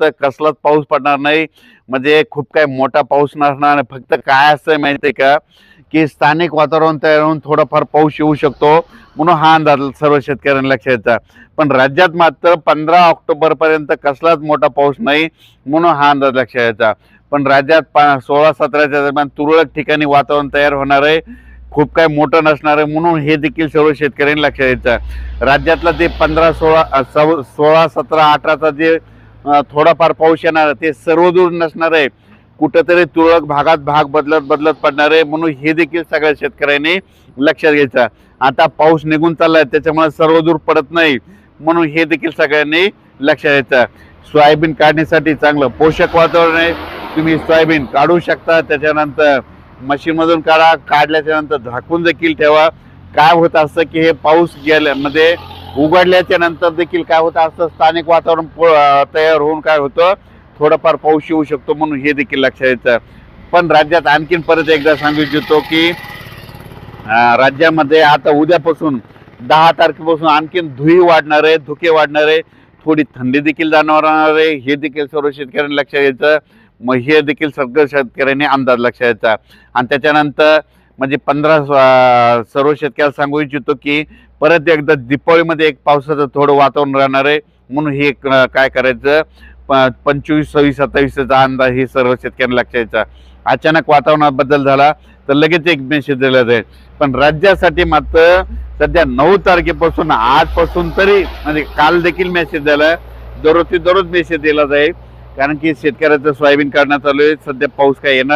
तर कसलाच पाऊस पडणार नाही. म्हणजे खूप काय मोठा पाऊस नसणार नाही. फक्त काय असं माहिती आहे का? की स्थानिक वातावरण तयार होऊन थोडाफार पाऊस येऊ शकतो म्हणून हा अंदाज सर्व शेतकऱ्यांना लक्षात पण राज्यात मात्र पंधरा ऑक्टोबरपर्यंत कसलाच मोठा पाऊस नाही म्हणून हा अंदाज लक्षात यायचा पण राज्यात पा सोळा सतराच्या दरम्यान तुरळक ठिकाणी वातावरण तयार होणार आहे. खूप काय मोठं नसणार आहे म्हणून हे देखील सर्व शेतकऱ्यांनी लक्षात यायचं राज्यातलं ते पंधरा सोळा सव सोळा सतरा अठराचा जे थोडाफार पाऊस येणार आहे, ते सर्वदूर नसणार आहे. कुठंतरी तुरळक भागात भाग बदलत बदलत पडणार आहे. म्हणून हे देखील सगळ्या शेतकऱ्यांनी लक्षात घ्यायचं. आता पाऊस निघून चाललाय त्याच्यामुळे सर्वदूर पडत नाही. म्हणून हे देखील सगळ्यांनी लक्षात घ्यायचं. सोयाबीन काढण्यासाठी चांगलं पोषक वातावरण आहे. तुम्ही सोयाबीन काढू शकता. त्याच्यानंतर मशीनमधून काढा. काढल्याच्या नंतर झाकून देखील ठेवा. काय होत असतं की हे पाऊस गेल्यामध्ये उघडल्याच्या नंतर देखील काय होतं? असं स्थानिक वातावरण तयार होऊन काय होतं? थोडंफार पाऊस येऊ शकतो म्हणून हे देखील लक्षात येतं. पण राज्यात आणखीन परत एकदा सांगू इच्छितो की राज्यामध्ये आता उद्यापासून दहा तारखेपासून आणखीन धुई वाढणार आहे धुके वाढणार आहे थोडी थंडी देखील जाणवणार आहे हे देखील सर्व शेतकऱ्यांनी लक्षात यायचं मग हे देखील सगळं शेतकऱ्यांनी अंदाज लक्षात यायचा आणि त्याच्यानंतर म्हणजे पंधरा सर्व शेतकऱ्याला सांगू इच्छितो की परत एकदा दीपावलीमध्ये एक पावसाचं थोडं वातावरण राहणार आहे. म्हणून हे एक काय करायचं? प- पंचवीस सव्वीस सत्तावीसचा अंदाज हे सर्व शेतकऱ्यांना लक्षायचा. अचानक वातावरणात बदल झाला तर लगेच एक मेसेज दिला जाईल. पण राज्यासाठी मात्र सध्या नऊ तारखेपासून आजपासून तरी म्हणजे काल देखील मेसेज झाला. दररोज ते दररोज मेसेज दिला जाईल. कारण की शेतकऱ्याचं सोयाबीन काढण्यात चालू आहे. सध्या पाऊस काय येणार